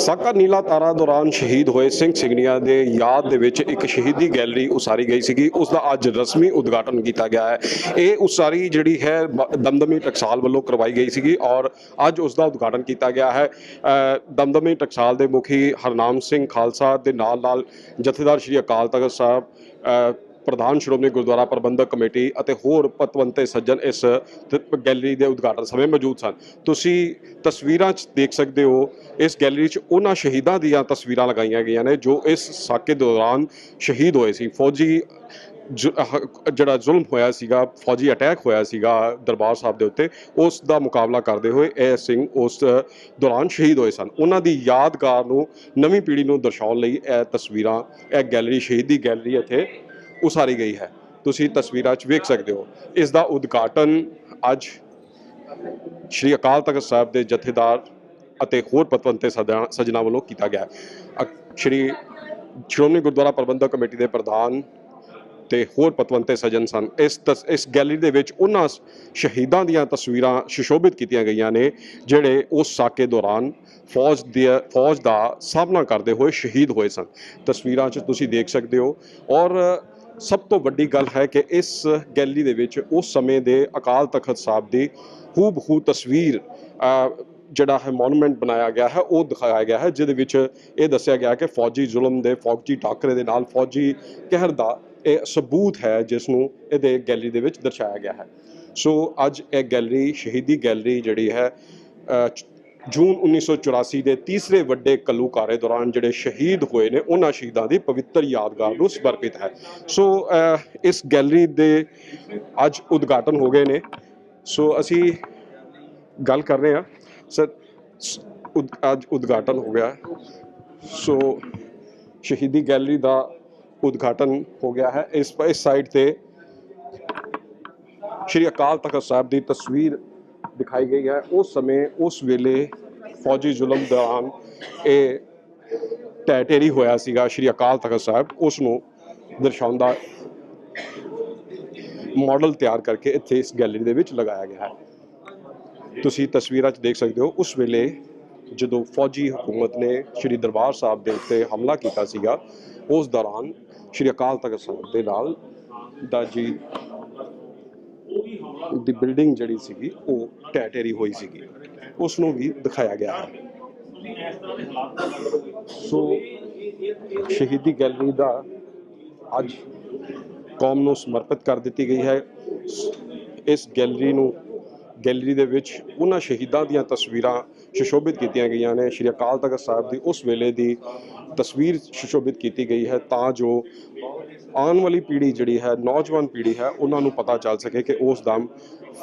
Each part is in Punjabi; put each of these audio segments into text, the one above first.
ਸਾਕਾ ਨੀਲਾ ਤਾਰਾ ਦੌਰਾਨ ਸ਼ਹੀਦ ਹੋਏ ਸਿੰਘ ਸਿੰਘਨੀਆਂ ਦੇ ਯਾਦ ਦੇ ਵਿੱਚ ਇੱਕ ਸ਼ਹੀਦੀ ਗੈਲਰੀ ਉਸਾਰੀ ਗਈ ਸੀਗੀ। ਉਸ ਦਾ ਅੱਜ ਰਸਮੀ ਉਦਘਾਟਨ ਕੀਤਾ ਗਿਆ ਹੈ। ਇਹ ਉਸਾਰੀ ਜਿਹੜੀ ਹੈ ਦਮਦਮੀ ਟਕਸਾਲ ਵੱਲੋਂ ਕਰਵਾਈ ਗਈ ਸੀਗੀ ਔਰ ਅੱਜ ਉਸ ਦਾ ਉਦਘਾਟਨ ਕੀਤਾ ਗਿਆ ਹੈ। ਦਮਦਮੀ ਟਕਸਾਲ ਦੇ ਮੁਖੀ ਹਰਨਾਮ ਸਿੰਘ ਖਾਲਸਾ ਦੇ ਨਾਲ ਨਾਲ ਜਥੇਦਾਰ ਸ਼੍ਰੀ ਅਕਾਲ ਤਖਤ ਸਾਹਿਬ ਪ੍ਰਧਾਨ ਸ਼੍ਰੋਮਣੀ ਗੁਰਦੁਆਰਾ ਪ੍ਰਬੰਧਕ ਕਮੇਟੀ ਅਤੇ ਹੋਰ ਪਤਵੰਤੇ ਸੱਜਣ ਇਸ ਗੈਲਰੀ ਦੇ ਉਦਘਾਟਨ ਸਮੇਂ ਮੌਜੂਦ ਸਨ। ਤੁਸੀਂ ਤਸਵੀਰਾਂ 'ਚ ਦੇਖ ਸਕਦੇ ਹੋ, ਇਸ ਗੈਲਰੀ 'ਚ ਉਹਨਾਂ ਸ਼ਹੀਦਾਂ ਦੀਆਂ ਤਸਵੀਰਾਂ ਲਗਾਈਆਂ ਗਈਆਂ ਨੇ ਜੋ ਇਸ ਸਾਕੇ ਦੌਰਾਨ ਸ਼ਹੀਦ ਹੋਏ ਸੀ। ਫੌਜੀ ਜਿਹੜਾ ਜ਼ੁਲਮ ਹੋਇਆ ਸੀਗਾ, ਫੌਜੀ ਅਟੈਕ ਹੋਇਆ ਸੀਗਾ ਦਰਬਾਰ ਸਾਹਿਬ ਦੇ ਉੱਤੇ, ਉਸ ਦਾ ਮੁਕਾਬਲਾ ਕਰਦੇ ਹੋਏ ਇਹ ਸਿੰਘ ਉਸ ਦੌਰਾਨ ਸ਼ਹੀਦ ਹੋਏ ਸਨ। ਉਹਨਾਂ ਦੀ ਯਾਦਗਾਰ ਨੂੰ ਨਵੀਂ ਪੀੜ੍ਹੀ ਨੂੰ ਦਰਸਾਉਣ ਲਈ ਇਹ ਤਸਵੀਰਾਂ, ਇਹ ਗੈਲਰੀ, ਸ਼ਹੀਦੀ ਗੈਲਰੀ ਇੱਥੇ ਉਸਾਰੀ ਗਈ ਹੈ। ਤੁਸੀਂ ਤਸਵੀਰਾਂ 'ਚ ਵੇਖ ਸਕਦੇ ਹੋ। ਇਸ ਦਾ ਉਦਘਾਟਨ ਅੱਜ ਸ਼੍ਰੀ ਅਕਾਲ ਤਖਤ ਸਾਹਿਬ ਦੇ ਜਥੇਦਾਰ ਅਤੇ ਹੋਰ ਪਤਵੰਤੇ ਸੱਜਣਾ ਸੱਜਣਾ ਵੱਲੋਂ ਕੀਤਾ ਗਿਆ ਹੈ। ਸ਼੍ਰੀ ਸ਼੍ਰੋਮਣੀ ਗੁਰਦੁਆਰਾ ਪ੍ਰਬੰਧਕ ਕਮੇਟੀ ਦੇ ਪ੍ਰਧਾਨ ਤੇ ਹੋਰ ਪਤਵੰਤੇ ਸੱਜਣ ਸਨ। ਇਸ ਤਸ- ਇਸ ਗੈਲਰੀ ਦੇ ਵਿੱਚ ਉਹਨਾਂ ਸ਼ਹੀਦਾਂ ਦੀਆਂ ਤਸਵੀਰਾਂ ਸੁਸ਼ੋਭਿਤ ਕੀਤੀਆਂ ਗਈਆਂ ਨੇ, ਜਿਹੜੇ ਉਸ ਸਾਕੇ ਦੌਰਾਨ ਫੌਜ ਦੀ ਫੌਜ ਦਾ ਸਾਹਮਣਾ ਕਰਦੇ ਹੋਏ ਸ਼ਹੀਦ ਹੋਏ ਸਨ। ਤਸਵੀਰਾਂ 'ਚ ਤੁਸੀਂ ਦੇਖ ਸਕਦੇ ਹੋ ਔਰ ਸਭ ਤੋਂ ਵੱਡੀ ਗੱਲ ਹੈ ਕਿ ਇਸ ਗੈਲਰੀ ਦੇ ਵਿੱਚ ਉਸ ਸਮੇਂ ਦੇ ਅਕਾਲ ਤਖਤ ਸਾਹਿਬ ਦੀ ਹੂਬਹੂ ਤਸਵੀਰ ਜਿਹੜਾ ਹੈ ਮੋਨੂਮੈਂਟ ਬਣਾਇਆ ਗਿਆ ਹੈ, ਉਹ ਦਿਖਾਇਆ ਗਿਆ ਹੈ, ਜਿਹਦੇ ਵਿੱਚ ਇਹ ਦੱਸਿਆ ਗਿਆ ਕਿ ਫੌਜੀ ਜ਼ੁਲਮ ਦੇ, ਫੌਜੀ ਟਾਕਰੇ ਦੇ ਨਾਲ ਫੌਜੀ ਕਹਿਰ ਦਾ ਇਹ ਸਬੂਤ ਹੈ, ਜਿਸ ਨੂੰ ਇਹਦੇ ਗੈਲਰੀ ਦੇ ਵਿੱਚ ਦਰਸਾਇਆ ਗਿਆ ਹੈ। ਸੋ ਅੱਜ ਇਹ ਗੈਲਰੀ ਸ਼ਹੀਦੀ ਗੈਲਰੀ ਜਿਹੜੀ ਹੈ ਜੂਨ 1984 ਦੇ ਤੀਸਰੇ ਵੱਡੇ ਕੱਲੂਕਾਰੇ ਦੌਰਾਨ ਜਿਹੜੇ ਸ਼ਹੀਦ ਹੋਏ ਨੇ, ਉਹਨਾਂ ਸ਼ਹੀਦਾਂ ਦੀ ਪਵਿੱਤਰ ਯਾਦਗਾਰ ਨੂੰ ਸਮਰਪਿਤ ਹੈ। ਸੋ ਇਸ ਗੈਲਰੀ ਦੇ ਅੱਜ ਉਦਘਾਟਨ ਹੋ ਗਏ ਨੇ। ਸੋ, ਅਸੀਂ ਗੱਲ ਕਰ ਰਹੇ ਹਾਂ। ਸਰ ਉਦ- ਅੱਜ ਉਦਘਾਟਨ ਹੋ ਗਿਆ। ਸੋ, ਸ਼ਹੀਦੀ ਗੈਲਰੀ ਦਾ ਉਦਘਾਟਨ ਹੋ ਗਿਆ ਹੈ। ਇਸ ਇਸ ਸਾਈਡ ਤੇ ਸ਼੍ਰੀ ਅਕਾਲ ਤਖਤ ਸਾਹਿਬ ਦੀ ਤਸਵੀਰ ਦਿਖਾਈ ਗਈ ਹੈ। ਉਸ ਸਮੇਂ, ਉਸ ਵੇਲੇ ਫੌਜੀ ਜ਼ੁਲਮ ਦੌਰਾਨ ਇਹ ਟੈਟੇਰੀ ਹੋਇਆ ਸੀਗਾ, ਸ਼੍ਰੀ ਅਕਾਲ ਤਖਤ ਸਾਹਿਬ। ਉਸ ਨੂੰ ਦਰਸਾਉਂਦਾ ਮਾਡਲ ਤਿਆਰ ਕਰਕੇ ਇੱਥੇ ਇਸ ਗੈਲਰੀ ਦੇ ਵਿੱਚ ਲਗਾਇਆ ਗਿਆ ਹੈ। ਤੁਸੀਂ ਤਸਵੀਰਾਂ 'ਚ ਦੇਖ ਸਕਦੇ ਹੋ, ਉਸ ਵੇਲੇ ਜਦੋਂ ਫੌਜੀ ਹਕੂਮਤ ਨੇ ਸ਼੍ਰੀ ਦਰਬਾਰ ਸਾਹਿਬ ਦੇ ਉੱਤੇ ਹਮਲਾ ਕੀਤਾ ਸੀਗਾ, ਉਸ ਦੌਰਾਨ ਸ਼੍ਰੀ ਅਕਾਲ ਤਖਤ ਸਾਹਿਬ ਦੇ ਨਾਲ ਦਾ ਜੀ ਦੀ ਬਿਲਡਿੰਗ ਜਿਹੜੀ ਸੀਗੀ, ਉਹ ਢਹਿ ਢੇਰੀ ਹੋਈ ਸੀਗੀ। ਉਸ ਨੂੰ ਵੀ ਦਿਖਾਇਆ ਗਿਆ ਹੈ। ਸੋ, ਸ਼ਹੀਦੀ ਗੈਲਰੀ ਦਾ ਅੱਜ ਕੌਮ ਨੂੰ ਸਮਰਪਿਤ ਕਰ ਦਿੱਤੀ ਗਈ ਹੈ। ਇਸ ਗੈਲਰੀ ਨੂੰ, ਗੈਲਰੀ ਦੇ ਵਿੱਚ ਉਹਨਾਂ ਸ਼ਹੀਦਾਂ ਦੀਆਂ ਤਸਵੀਰਾਂ ਸੁਸ਼ੋਭਿਤ ਕੀਤੀਆਂ ਗਈਆਂ ਨੇ। ਸ਼੍ਰੀ ਅਕਾਲ ਤਖਤ ਸਾਹਿਬ ਦੀ ਉਸ ਵੇਲੇ ਦੀ ਤਸਵੀਰ ਸੁਸ਼ੋਭਿਤ ਕੀਤੀ ਗਈ ਹੈ ਤਾਂ ਜੋ ਆਉਣ ਵਾਲੀ ਪੀੜ੍ਹੀ ਜਿਹੜੀ ਹੈ, ਨੌਜਵਾਨ ਪੀੜ੍ਹੀ ਹੈ, ਉਹਨਾਂ ਨੂੰ ਪਤਾ ਚੱਲ ਸਕੇ ਕਿ ਉਸ ਦਮ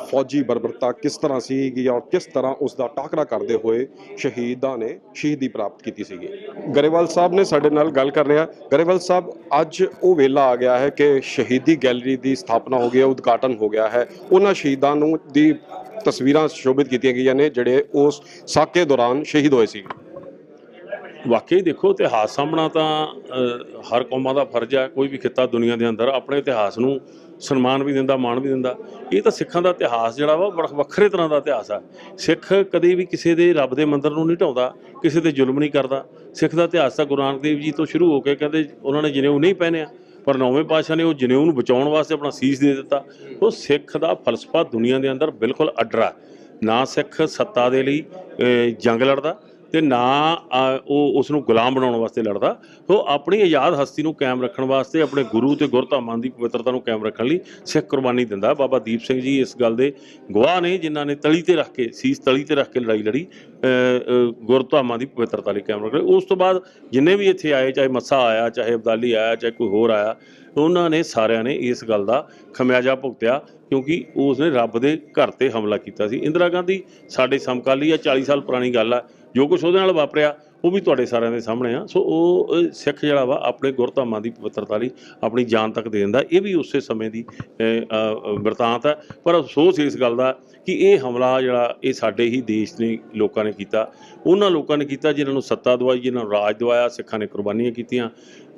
ਫੌਜੀ ਬਰਬਰਤਾ ਕਿਸ ਤਰ੍ਹਾਂ ਸੀਗੀ ਔਰ ਕਿਸ ਤਰ੍ਹਾਂ ਉਸ ਦਾ ਟਾਕਰਾ ਕਰਦੇ ਹੋਏ ਸ਼ਹੀਦਾਂ ਨੇ ਸ਼ਹੀਦੀ ਪ੍ਰਾਪਤ ਕੀਤੀ ਸੀਗੀ। ਗਰੇਵਾਲ ਸਾਹਿਬ ਨੇ ਸਾਡੇ ਨਾਲ ਗੱਲ ਕਰ ਰਿਹਾ। ਗਰੇਵਾਲ ਸਾਹਿਬ, ਅੱਜ ਉਹ ਵੇਲਾ ਆ ਗਿਆ ਹੈ ਕਿ ਸ਼ਹੀਦੀ ਗੈਲਰੀ ਦੀ ਸਥਾਪਨਾ ਹੋ ਗਈ ਹੈ, ਉਦਘਾਟਨ ਹੋ ਗਿਆ ਹੈ। ਉਹਨਾਂ ਸ਼ਹੀਦਾਂ ਨੂੰ ਦੀ ਤਸਵੀਰਾਂ ਸ਼ੋਭਿਤ ਕੀਤੀਆਂ ਗਈਆਂ ਨੇ, ਜਿਹੜੇ ਉਸ ਸਾਕੇ ਦੌਰਾਨ ਸ਼ਹੀਦ ਹੋਏ ਸੀ ਵਾਕਈ ਦੇਖੋ ਇਤਿਹਾਸ ਸਾਹਮਣਾ ਤਾਂ ਹਰ ਕੌਮਾਂ ਦਾ ਫਰਜ਼ ਆ, ਕੋਈ ਵੀ ਖਿੱਤਾ ਦੁਨੀਆ ਦੇ ਅੰਦਰ ਆਪਣੇ ਇਤਿਹਾਸ ਨੂੰ ਸਨਮਾਨ ਵੀ ਦਿੰਦਾ, ਮਾਣ ਵੀ ਦਿੰਦਾ। ਇਹ ਤਾਂ ਸਿੱਖਾਂ ਦਾ ਇਤਿਹਾਸ ਜਿਹੜਾ ਵਾ ਬੜਾ ਵੱਖਰੇ ਤਰ੍ਹਾਂ ਦਾ ਇਤਿਹਾਸ ਆ। ਸਿੱਖ ਕਦੇ ਵੀ ਕਿਸੇ ਦੇ ਰੱਬ ਦੇ ਮੰਦਰ ਨੂੰ ਨਹੀਂ ਢਾਉਂਦਾ, ਕਿਸੇ ਤੇ ਜ਼ੁਲਮ ਨਹੀਂ ਕਰਦਾ। ਸਿੱਖ ਦਾ ਇਤਿਹਾਸ ਤਾਂ ਗੁਰੂ ਨਾਨਕ ਦੇਵ ਜੀ ਤੋਂ ਸ਼ੁਰੂ ਹੋ ਕੇ ਕਹਿੰਦੇ ਉਹਨਾਂ ਨੇ ਜਨੇਊ ਨਹੀਂ ਪਹਿਨਿਆ, ਪਰ ਨੌਵੇਂ ਪਾਤਸ਼ਾਹ ਨੇ ਉਹ ਜਨੇਊ ਨੂੰ ਬਚਾਉਣ ਵਾਸਤੇ ਆਪਣਾ ਸੀਸ ਦੇ ਦਿੱਤਾ। ਉਹ ਸਿੱਖ ਦਾ ਫਲਸਫਾ ਦੁਨੀਆ ਦੇ ਅੰਦਰ ਬਿਲਕੁਲ ਅਡਰਾ। ਨਾ ਸਿੱਖ ਸੱਤਾ ਦੇ ਲਈ ਜੰਗ ਲੜਦਾ ਤੇ ਨਾ ਉਹ ਉਸ ਨੂੰ ਗੁਲਾਮ ਬਣਾਉਣ ਵਾਸਤੇ ਲੜਦਾ ਉਹ ਆਪਣੀ ਆਜ਼ਾਦ ਹਸਤੀ ਨੂੰ ਕਾਇਮ ਰੱਖਣ ਵਾਸਤੇ ਆਪਣੇ ਗੁਰੂ ਤੇ ਗੁਰਧਾਮਾਂ ਦੀ ਪਵਿੱਤਰਤਾ ਨੂੰ ਕਾਇਮ ਰੱਖਣ ਲਈ ਸਿੱਖ ਕੁਰਬਾਨੀ ਦਿੰਦਾ। ਬਾਬਾ ਦੀਪ ਸਿੰਘ ਜੀ ਇਸ ਗੱਲ ਦੇ ਗਵਾਹ ਨੇ, ਜਿਨ੍ਹਾਂ ਨੇ ਤਲੀ ਤੇ ਰੱਖ ਕੇ, ਸੀਸ ਤਲੀ ਤੇ ਰੱਖ ਕੇ ਲੜਾਈ ਲੜੀ। ਗੁਰਧਾਮਾਂ ਦੀ ਪਵਿੱਤਰਤਾ ਲਈ ਕਾਇਮ ਰੱਖਣ ਉਸ ਤੋਂ ਬਾਅਦ ਜਿੰਨੇ ਵੀ ਇੱਥੇ ਆਏ, ਚਾਹੇ ਮੱਸਾ ਆਇਆ, ਚਾਹੇ ਅਬਦਾਲੀ ਆਇਆ, ਚਾਹੇ ਕੋਈ ਹੋਰ ਆਇਆ, ਉਹਨਾਂ ਨੇ ਸਾਰਿਆਂ ਨੇ ਇਸ ਗੱਲ ਦਾ ਖਮਿਆਜਾ ਭੁਗਤਿਆ ਕਿਉਂਕਿ ਉਸ ਨੇ ਰੱਬ ਦੇ ਘਰ ਤੇ ਹਮਲਾ ਕੀਤਾ ਸੀ। ਇੰਦਰਾ ਗਾਂਧੀ ਸਾਡੇ ਸਮਕਾਲੀ ਆ 40 ਸਾਲ ਪੁਰਾਣੀ ਗੱਲ ਆ। ਜੋ ਕੁਝ ਉਹਦੇ ਨਾਲ ਵਾਪਰਿਆ ਉਹ ਵੀ ਤੁਹਾਡੇ ਸਾਰਿਆਂ ਦੇ ਸਾਹਮਣੇ ਆ। ਸੋ ਉਹ ਸਿੱਖ ਜਿਹੜਾ ਵਾ, ਆਪਣੇ ਗੁਰਧਾਮਾਂ ਦੀ ਪਵਿੱਤਰਤਾ ਲਈ ਆਪਣੀ ਜਾਨ ਤੱਕ ਦੇ ਦਿੰਦਾ ਇਹ ਵੀ ਉਸੇ ਸਮੇਂ ਦੀ ਵਰਤਾਂਤ ਹੈ ਪਰ ਅਫਸੋਸ ਇਸ ਗੱਲ ਦਾ ਕਿ ਇਹ ਹਮਲਾ ਜਿਹੜਾ, ਇਹ ਸਾਡੇ ਹੀ ਦੇਸ਼ ਦੇ ਲੋਕਾਂ ਨੇ ਕੀਤਾ। ਉਹਨਾਂ ਲੋਕਾਂ ਨੇ ਕੀਤਾ ਜਿਨ੍ਹਾਂ ਨੂੰ ਸੱਤਾ ਦਵਾਈ, ਜਿਨ੍ਹਾਂ ਨੂੰ ਰਾਜ ਦਵਾਇਆ, ਸਿੱਖਾਂ ਨੇ ਕੁਰਬਾਨੀਆਂ ਕੀਤੀਆਂ।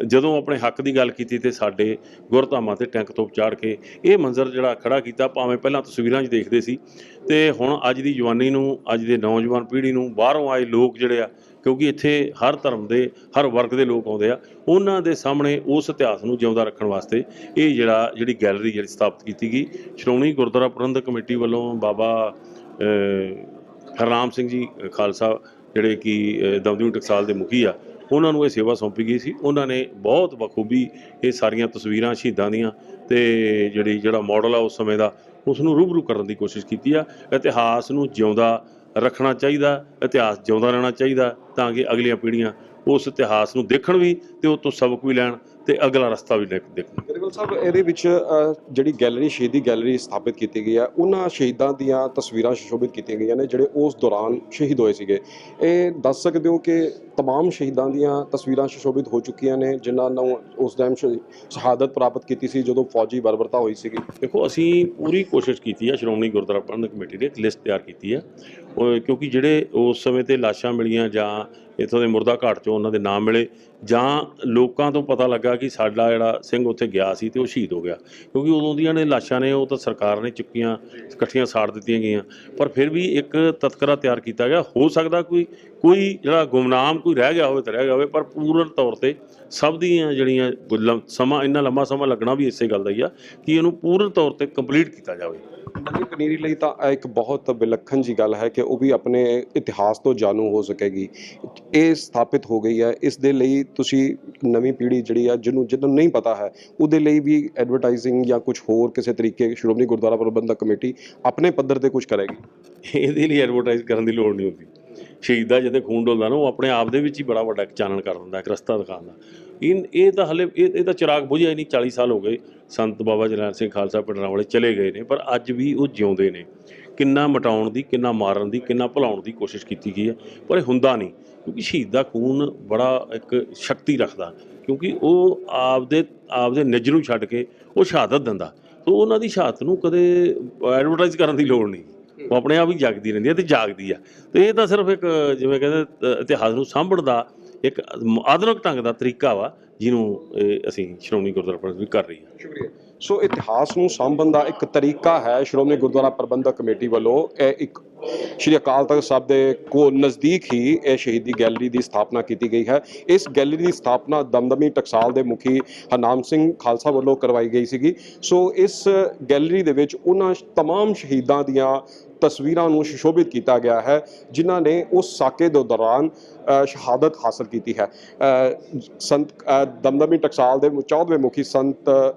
ਜਦੋਂ ਆਪਣੇ ਹੱਕ ਦੀ ਗੱਲ ਕੀਤੀ ਤੇ ਸਾਡੇ ਗੁਰਧਾਮਾਂ ਤੇ ਟੈਂਕ ਤੋਂ ਚਾੜ ਕੇ ਇਹ ਮੰਜ਼ਰ ਜਿਹੜਾ ਖੜਾ ਕੀਤਾ, ਭਾਵੇਂ ਪਹਿਲਾਂ ਤਸਵੀਰਾਂ 'ਚ ਦੇਖਦੇ ਸੀ। ਤੇ ਹੁਣ ਅੱਜ ਦੀ ਜਵਾਨੀ ਨੂੰ, ਅੱਜ ਦੇ ਨੌਜਵਾਨ ਪੀੜ੍ਹੀ ਨੂੰ ਬਾਹਰੋਂ ਆਏ ਲੋਕ ਜਿਹੜੇ ਆ ਕਿਉਂਕਿ ਇੱਥੇ ਹਰ ਧਰਮ ਦੇ ਹਰ ਵਰਗ ਦੇ ਲੋਕ ਆਉਂਦੇ ਆ। ਉਹਨਾਂ ਦੇ ਸਾਹਮਣੇ ਉਸ ਇਤਿਹਾਸ ਨੂੰ ਜਿਉਂਦਾ ਰੱਖਣ ਵਾਸਤੇ ਇਹ ਜਿਹੜਾ ਜਿਹੜੀ ਗੈਲਰੀ ਜਿਹੜੀ ਸਥਾਪਿਤ ਕੀਤੀ ਗਈ। ਸ਼੍ਰੋਮਣੀ ਗੁਰਦੁਆਰਾ ਪ੍ਰਬੰਧਕ ਕਮੇਟੀ ਵੱਲੋਂ ਬਾਬਾ ਹਰਨਾਮ ਸਿੰਘ ਜੀ ਖਾਲਸਾ ਜਿਹੜੇ ਕਿ ਅਹ, ਦਮਦਮੀ ਟਕਸਾਲ ਦੇ ਮੁਖੀ ਆ ਉਹਨਾਂ ਨੂੰ ਇਹ ਸੇਵਾ ਸੌਂਪੀ ਗਈ ਸੀ। ਉਹਨਾਂ ਨੇ ਬਹੁਤ ਬਖੂਬੀ ਇਹ ਸਾਰੀਆਂ ਤਸਵੀਰਾਂ ਸ਼ਹੀਦਾਂ ਦੀਆਂ ਤੇ ਜਿਹੜੀ ਜਿਹੜਾ ਮਾਡਲ ਆ ਉਸ ਸਮੇਂ ਦਾ ਉਸ ਨੂੰ ਰੂਬਰੂ ਕਰਨ ਦੀ ਕੋਸ਼ਿਸ਼ ਕੀਤੀ ਆ। ਇਤਿਹਾਸ ਨੂੰ ਜਿਉਂਦਾ ਰੱਖਣਾ ਚਾਹੀਦਾ, ਇਤਿਹਾਸ ਜਿਉਂਦਾ ਰਹਿਣਾ ਚਾਹੀਦਾ ਤਾਂ ਕਿ ਅਗਲੀਆਂ ਪੀੜ੍ਹੀਆਂ ਉਸ ਇਤਿਹਾਸ ਨੂੰ ਦੇਖਣ ਵੀ ਤੇ ਉਹ ਤੋਂ ਸਬਕ ਵੀ ਲੈਣ। ਤੇ ਅਗਲਾ ਰਸਤਾ ਵੀ ਦੇਖ- ਦੇਖਣ ਗਰੇਵਾਲ ਸਾਹਿਬ ਇਹਦੇ ਵਿੱਚ ਅ, ਜਿਹੜੀ ਗੈਲਰੀ ਸ਼ਹੀਦੀ ਗੈਲਰੀ ਸਥਾਪਿਤ ਕੀਤੀ ਗਈ ਹੈ ਉਹਨਾਂ ਸ਼ਹੀਦਾਂ ਦੀਆਂ ਤਸਵੀਰਾਂ ਸ਼ੋਭਿਤ ਕੀਤੀਆਂ ਗਈਆਂ ਨੇ ਜਿਹੜੇ ਉਸ ਦੌਰਾਨ ਸ਼ਹੀਦ ਹੋਏ ਸੀਗੇ ਇਹ ਦੱਸ ਸਕਦੇ ਹੋ ਕਿ तमाम ਸ਼ਹੀਦਾਂ ਦੀਆਂ ਤਸਵੀਰਾਂ ਸ਼ੋਭਿਤ ਹੋ ਚੁੱਕੀਆਂ ਨੇ ਜਿਨ੍ਹਾਂ ਨੂੰ ਉਸ ਟਾਈਮ ਸ਼ਹਾਦਤ ਪ੍ਰਾਪਤ ਕੀਤੀ ਸੀ ਜਦੋਂ ਫੌਜੀ ਬਰਬਰਤਾ ਹੋਈ ਸੀਗੀ ਦੇਖੋ ਅਸੀਂ ਪੂਰੀ ਕੋਸ਼ਿਸ਼ ਕੀਤੀ ਹੈ ਸ਼੍ਰੋਮਣੀ ਗੁਰਦੁਆਰਾ ਪ੍ਰਬੰਧਕ ਕਮੇਟੀ ਨੇ ਇੱਕ ਲਿਸਟ ਤਿਆਰ ਕੀਤੀ ਹੈ ਉਹ ਕਿਉਂਕਿ ਜਿਹੜੇ ਉਸ ਸਮੇਂ ਤੇ ਲਾਸ਼ਾਂ ਮਿਲੀਆਂ ਜਾਂ ਇੱਥੋਂ ਦੇ ਮੁਰਦਾ ਘਾਟ ਚੋਂ ਉਹਨਾਂ ਦੇ ਨਾਮ ਮਿਲੇ ਜਾਂ ਲੋਕਾਂ ਤੋਂ ਪਤਾ ਲੱਗਾ ਕਿ ਸਾਡਾ ਜਿਹੜਾ ਸਿੰਘ ਉੱਥੇ ਗਿਆ ਸੀ ਤੇ ਉਹ ਸ਼ਹੀਦ ਹੋ ਗਿਆ। ਕਿਉਂਕਿ ਉਦੋਂ ਦੀਆਂ ਨੇ ਲਾਸ਼ਾਂ ਨੇ, ਉਹ ਤਾਂ ਸਰਕਾਰ ਨੇ ਚੁੱਕੀਆਂ, ਇਕੱਠੀਆਂ ਸਾੜ ਦਿੱਤੀਆਂ ਗਈਆਂ। ਪਰ ਫਿਰ ਵੀ ਇੱਕ ਤਤਕਰਾ ਤਿਆਰ ਕੀਤਾ ਗਿਆ। ਹੋ ਸਕਦਾ ਕੋਈ ਕੋਈ ਜਿਹੜਾ ਗੁਮਨਾਮ ਕੋਈ ਰਹਿ ਗਿਆ ਹੋਵੇ ਤਾਂ ਰਹਿ ਗਿਆ ਹੋਵੇ, ਪਰ ਪੂਰਨ ਤੌਰ ਤੇ ਸਭ ਦੀਆਂ ਜਿਹੜੀਆਂ ਸਮਾਂ, ਇੰਨਾ ਲੰਮਾ ਸਮਾਂ ਲੱਗਣਾ ਵੀ ਇਸੇ ਗੱਲ ਦਾ ਹੀ ਆ ਕਿ ਇਹਨੂੰ ਪੂਰਨ ਤੌਰ ਤੇ ਕੰਪਲੀਟ ਕੀਤਾ ਜਾਵੇ। ਨਵੀਂ ਪਨੀਰੀ ਲਈ ਤਾਂ ਇੱਕ ਬਹੁਤ ਵਿਲੱਖਣ ਜੀ ਗੱਲ ਹੈ ਕਿ ਉਹ ਵੀ ਆਪਣੇ ਇਤਿਹਾਸ ਤੋਂ ਜਾਣੂ ਹੋ ਸਕੇਗੀ। ਇਹ ਸਥਾਪਿਤ ਹੋ ਗਈ ਹੈ। ਇਸ ਦੇ ਲਈ ਤੁਸੀਂ ਨਵੀਂ ਪੀੜ੍ਹੀ ਜਿਹੜੀ ਆ, ਜਿਹਨੂੰ ਜਿਹਨੂੰ ਨਹੀਂ ਪਤਾ ਹੈ, ਉਹਦੇ ਲਈ ਵੀ ਐਡਵਰਟਾਈਜ਼ਿੰਗ ਜਾਂ ਕੁਝ ਹੋਰ ਕਿਸੇ ਤਰੀਕੇ ਸ਼੍ਰੋਮਣੀ ਗੁਰਦੁਆਰਾ ਪ੍ਰਬੰਧਕ ਕਮੇਟੀ ਆਪਣੇ ਪੱਧਰ ਤੇ ਕੁਝ ਕਰੇਗੀ। ਇਹਦੇ ਲਈ ਐਡਵਰਟਾਈਜ਼ ਕਰਨ ਦੀ ਲੋੜ ਨਹੀਂ ਹੁੰਦੀ। ਸ਼ਹੀਦ ਦਾ ਖੂਨ ਡੋਲਦਾ ਨਾ, ਉਹ ਆਪਣੇ ਆਪ ਦੇ ਵਿੱਚ ਹੀ ਬੜਾ ਵੱਡਾ ਇੱਕ ਚਾਨਣ ਕਰ ਦਿੰਦਾ, ਇੱਕ ਰਸਤਾ ਦਿਖਾਉਂਦਾ ਇਹ ਇਹ ਤਾਂ ਹਲੇ, ਇਹ ਇਹ ਤਾਂ ਚਿਰਾਗ ਬੁਝਿਆ ਹੀ ਨਹੀਂ 40 ਸਾਲ ਹੋ ਗਏ। ਸੰਤ ਬਾਬਾ ਜਰਨੈਲ ਸਿੰਘ ਖਾਲਸਾ ਪਿੰਡਰਾਂ ਵਾਲੇ ਚਲੇ ਗਏ ਨੇ, ਪਰ ਅੱਜ ਵੀ ਉਹ ਜਿਉਂਦੇ ਨੇ। ਕਿੰਨਾ ਮਟਾਉਣ ਦੀ, ਕਿੰਨਾ ਮਾਰਨ ਦੀ, ਕਿੰਨਾ ਭੁਲਾਉਣ ਦੀ ਕੋਸ਼ਿਸ਼ ਕੀਤੀ ਗਈ ਹੈ, ਪਰ ਇਹ ਹੁੰਦਾ ਨਹੀਂ, ਕਿਉਂਕਿ ਸ਼ਹੀਦ ਦਾ ਖੂਨ ਬੜਾ ਇੱਕ ਸ਼ਕਤੀ ਰੱਖਦਾ, ਕਿਉਂਕਿ ਉਹ ਆਪਦੇ ਆਪਦੇ ਨਿੱਜ ਨੂੰ ਛੱਡ ਕੇ ਉਹ ਸ਼ਹਾਦਤ ਦਿੰਦਾ ਸੋ ਉਹਨਾਂ ਦੀ ਸ਼ਹਾਦਤ ਨੂੰ ਕਦੇ ਐਡਵਰਟਾਈਜ਼ ਕਰਨ ਦੀ ਲੋੜ ਨਹੀਂ, ਉਹ ਆਪਣੇ ਆਪ ਹੀ ਜਾਗਦੀ ਰਹਿੰਦੀ ਹੈ ਤੇ ਜਾਗਦੀ ਆ ਤੇ ਇਹ ਤਾਂ ਸਿਰਫ ਇੱਕ ਜਿਵੇਂ ਕਹਿੰਦੇ ਇਤਿਹਾਸ ਨੂੰ ਸਾਂਭਣ ਦਾ ਇੱਕ ਆਧੁਨਿਕ ਢੰਗ ਦਾ ਤਰੀਕਾ ਵਾ, ਜਿਹਨੂੰ ਇਹ ਅਸੀਂ ਸ਼੍ਰੋਮਣੀ ਗੁਰਦੁਆਰਾ ਪ੍ਰਬੰਧਕ ਵੀ ਕਰ ਰਹੀ ਹਾਂ। ਸ਼ੁਕਰੀਆ। ਸੋ ਇਤਿਹਾਸ ਨੂੰ ਸਾਂਭਣ ਦਾ ਇੱਕ ਤਰੀਕਾ ਹੈ ਸ਼੍ਰੋਮਣੀ ਗੁਰਦੁਆਰਾ ਪ੍ਰਬੰਧਕ ਕਮੇਟੀ ਵੱਲੋਂ, ਇਹ ਇੱਕ ਸ਼੍ਰੀ ਅਕਾਲ ਤਖਤ ਸਾਹਿਬ ਦੇ ਕੋਲ ਨਜ਼ਦੀਕ ਹੀ ਇਹ ਸ਼ਹੀਦੀ ਗੈਲਰੀ ਦੀ ਸਥਾਪਨਾ ਕੀਤੀ ਗਈ ਹੈ ਇਸ ਗੈਲਰੀ ਦੀ ਸਥਾਪਨਾ ਦਮਦਮੀ ਟਕਸਾਲ ਦੇ ਮੁਖੀ ਹਰਨਾਮ ਸਿੰਘ ਖਾਲਸਾ ਵੱਲੋਂ ਕਰਵਾਈ ਗਈ ਸੀਗੀ ਸੋ ਇਸ ਗੈਲਰੀ ਦੇ ਵਿੱਚ ਉਹਨਾਂ तमाम ਸ਼ਹੀਦਾਂ ਦੀਆਂ ਤਸਵੀਰਾਂ ਨੂੰ ਸੁਸ਼ੋਭਿਤ ਕੀਤਾ ਗਿਆ ਹੈ ਜਿਨ੍ਹਾਂ ਨੇ ਉਸ ਸਾਕੇ ਦੇ ਦੌਰਾਨ ਅ, ਸ਼ਹਾਦਤ ਹਾਸਲ ਕੀਤੀ ਹੈ ਅ, ਸੰਤ ਅ, ਦਮਦਮੀ ਟਕਸਾਲ ਦੇ 14ਵੇਂ ਮੁਖੀ ਸੰਤ ਅ,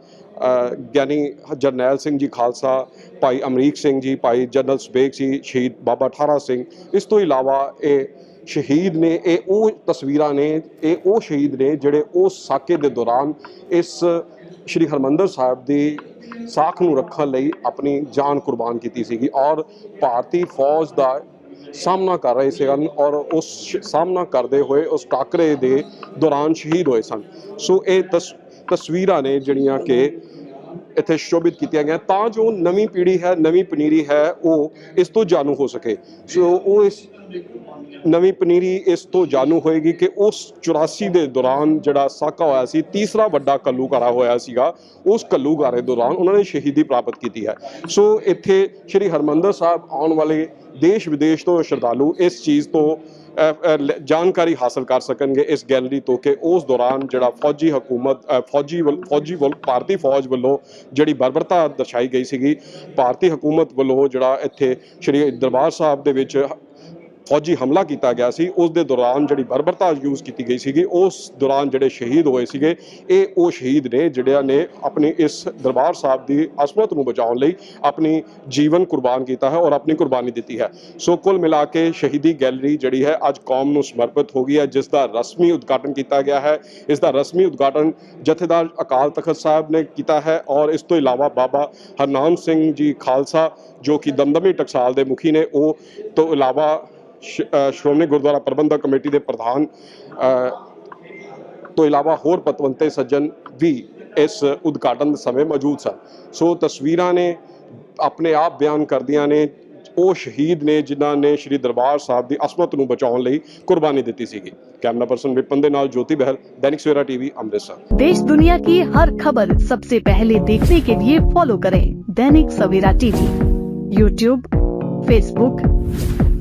ਗਿਆਨੀ ਜਰਨੈਲ ਸਿੰਘ ਜੀ ਖਾਲਸਾ, ਭਾਈ ਅਮਰੀਕ ਸਿੰਘ ਜੀ, ਭਾਈ ਜਨਰਲ ਸਬੇਗ ਜੀ ਸ਼ਹੀਦ ਬਾਬਾ ਠਾਰਾ ਸਿੰਘ, ਇਸ ਤੋਂ ਇਲਾਵਾ ਇਹ ਸ਼ਹੀਦ ਨੇ, ਇਹ ਉਹ ਤਸਵੀਰਾਂ ਨੇ, ਇਹ ਉਹ ਸ਼ਹੀਦ ਨੇ ਜਿਹੜੇ ਉਸ ਸਾਕੇ ਦੇ ਦੌਰਾਨ ਇਸ ਸ਼੍ਰੀ ਹਰਮੰਦਰ ਸਾਹਿਬ ਦੀ ਸਾਖ ਨੂੰ ਰੱਖਣ ਲਈ ਆਪਣੀ ਜਾਨ ਕੁਰਬਾਨ ਕੀਤੀ ਸੀਗੀ ਔਰ ਭਾਰਤੀ ਫੌਜ ਦਾ ਸਾਹਮਣਾ ਕਰ ਰਹੇ ਸਨ ਔਰ ਉਸ ਸਾਹਮਣਾ ਕਰਦੇ ਹੋਏ ਉਸ ਟਾਕਰੇ ਦੇ ਦੌਰਾਨ ਸ਼ਹੀਦ ਹੋਏ ਸਨ। ਸੋ ਇਹ ਤਸ- ਤਸਵੀਰਾਂ ਨੇ ਜਿਹੜੀਆਂ ਕਿ ਇੱਥੇ ਸ਼ੋਭਿਤ ਕੀਤੀਆਂ ਗਈਆਂ। ਤਾਂ ਜੋ ਨਵੀਂ ਪੀੜ੍ਹੀ ਹੈ, ਨਵੀਂ ਪਨੀਰੀ ਹੈ, ਉਹ ਇਸ ਤੋਂ ਜਾਣੂ ਹੋ ਸਕੇ। ਸੋ ਉਹ ਇਸ ਨਵੀਂ ਪਨੀਰੀ ਇਸ ਤੋਂ ਜਾਣੂ ਹੋਏਗੀ ਕਿ ਉਸ 84 ਦੇ ਦੌਰਾਨ ਜਿਹੜਾ ਸਾਕਾ ਹੋਇਆ ਸੀ, ਤੀਸਰਾ ਵੱਡਾ ਕੱਲੂਕਾਰਾ ਹੋਇਆ ਸੀਗਾ, ਉਸ ਕੱਲੂਕਾਰੇ ਦੌਰਾਨ ਉਹਨਾਂ ਨੇ ਸ਼ਹੀਦੀ ਪ੍ਰਾਪਤ ਕੀਤੀ ਹੈ। ਸੋ ਇੱਥੇ ਸ੍ਰੀ ਹਰਮੰਦਰ ਸਾਹਿਬ ਆਉਣ ਵਾਲੇ ਦੇਸ਼ ਵਿਦੇਸ਼ ਤੋਂ ਸ਼ਰਧਾਲੂ ਇਸ ਚੀਜ਼ ਤੋਂ ਜਾਣਕਾਰੀ ਹਾਸਲ ਕਰ ਸਕਣਗੇ ਇਸ ਗੈਲਰੀ ਤੋਂ ਕਿ ਉਸ ਦੌਰਾਨ ਜਿਹੜਾ ਫੌਜੀ ਹਕੂਮਤ ਫੌਜੀ ਵੱਲ- ਫੌਜੀ ਵੱਲ, ਭਾਰਤੀ ਫੌਜ ਵੱਲੋਂ ਜਿਹੜੀ ਬਰਬਰਤਾ ਦਰਸਾਈ ਗਈ ਸੀਗੀ, ਭਾਰਤੀ ਹਕੂਮਤ ਵੱਲੋਂ ਜਿਹੜਾ ਇੱਥੇ ਸ੍ਰੀ ਦਰਬਾਰ ਸਾਹਿਬ ਦੇ ਵਿੱਚ ਫੌਜੀ ਹਮਲਾ ਕੀਤਾ ਗਿਆ ਸੀ, ਉਸ ਦੇ ਦੌਰਾਨ ਜਿਹੜੀ ਬਰਬਰਤਾ ਯੂਜ਼ ਕੀਤੀ ਗਈ ਸੀਗੀ, ਉਸ ਦੌਰਾਨ ਜਿਹੜੇ ਸ਼ਹੀਦ ਹੋਏ ਸੀਗੇ, ਇਹ ਉਹ ਸ਼ਹੀਦ ਨੇ ਜਿਹੜਿਆਂ ਨੇ ਆਪਣੀ ਇਸ ਦਰਬਾਰ ਸਾਹਿਬ ਦੀ ਅਸਮਤ ਨੂੰ ਬਚਾਉਣ ਲਈ ਆਪਣੀ ਜੀਵਨ ਕੁਰਬਾਨ ਕੀਤਾ ਹੈ ਔਰ ਆਪਣੀ ਕੁਰਬਾਨੀ ਦਿੱਤੀ ਹੈ। ਸੋ ਕੁੱਲ ਮਿਲਾ ਕੇ ਸ਼ਹੀਦੀ ਗੈਲਰੀ ਜਿਹੜੀ ਹੈ ਅੱਜ ਕੌਮ ਨੂੰ ਸਮਰਪਿਤ ਹੋ ਗਈ ਹੈ, ਜਿਸ ਦਾ ਰਸਮੀ ਉਦਘਾਟਨ ਕੀਤਾ ਗਿਆ ਹੈ। ਇਸ ਦਾ ਰਸਮੀ ਉਦਘਾਟਨ ਜਥੇਦਾਰ ਅਕਾਲ ਤਖਤ ਸਾਹਿਬ ਨੇ ਕੀਤਾ ਹੈ ਔਰ ਇਸ ਤੋਂ ਇਲਾਵਾ ਬਾਬਾ ਹਰਨਾਮ ਸਿੰਘ ਜੀ ਖਾਲਸਾ, ਜੋ ਕਿ ਦਮਦਮੀ ਟਕਸਾਲ ਦੇ ਮੁਖੀ ਨੇ, ਉਹ ਤੋਂ ਇਲਾਵਾ ਸ਼੍ਰੋਮਣੀ ਗੁਰਦੁਆਰਾ ਪ੍ਰਬੰਧਕ ਕਮੇਟੀ ਦੇ ਪ੍ਰਧਾਨ ਅ, ਤੋਂ ਇਲਾਵਾ ਹੋਰ ਪਤਵੰਤੇ ਸੱਜਣ ਵੀ ਇਸ ਉਦਘਾਟਨ ਦੇ ਸਮੇਂ ਮੌਜੂਦ ਸਨ ਸੋ ਤਸਵੀਰਾਂ ਨੇ ਆਪਣੇ ਆਪ ਬਿਆਨ ਕਰਦੀਆਂ ਨੇ ਉਹ ਸ਼ਹੀਦ ਨੇ ਜਿਨ੍ਹਾਂ ਨੇ ਸ੍ਰੀ ਦਰਬਾਰ ਸਾਹਿਬ ਦੀ ਅਸਮਤ ਨੂੰ ਬਚਾਉਣ ਲਈ ਕੁਰਬਾਨੀ ਦਿੱਤੀ ਸੀਗੀ ਕੈਮਰਾ ਪਰਸਨ ਵਿਪਨ ਦੇ ਨਾਲ ਜੋਤੀ ਬਹਿਲ ਦੈਨਿਕ ਸਵੇਰਾ ਟੀਵੀ ਅੰਮ੍ਰਿਤਸਰ देश दुनिया की हर खबर सबसे पहले देखने के लिए फॉलो करें Dainik Savera TV YouTube Facebook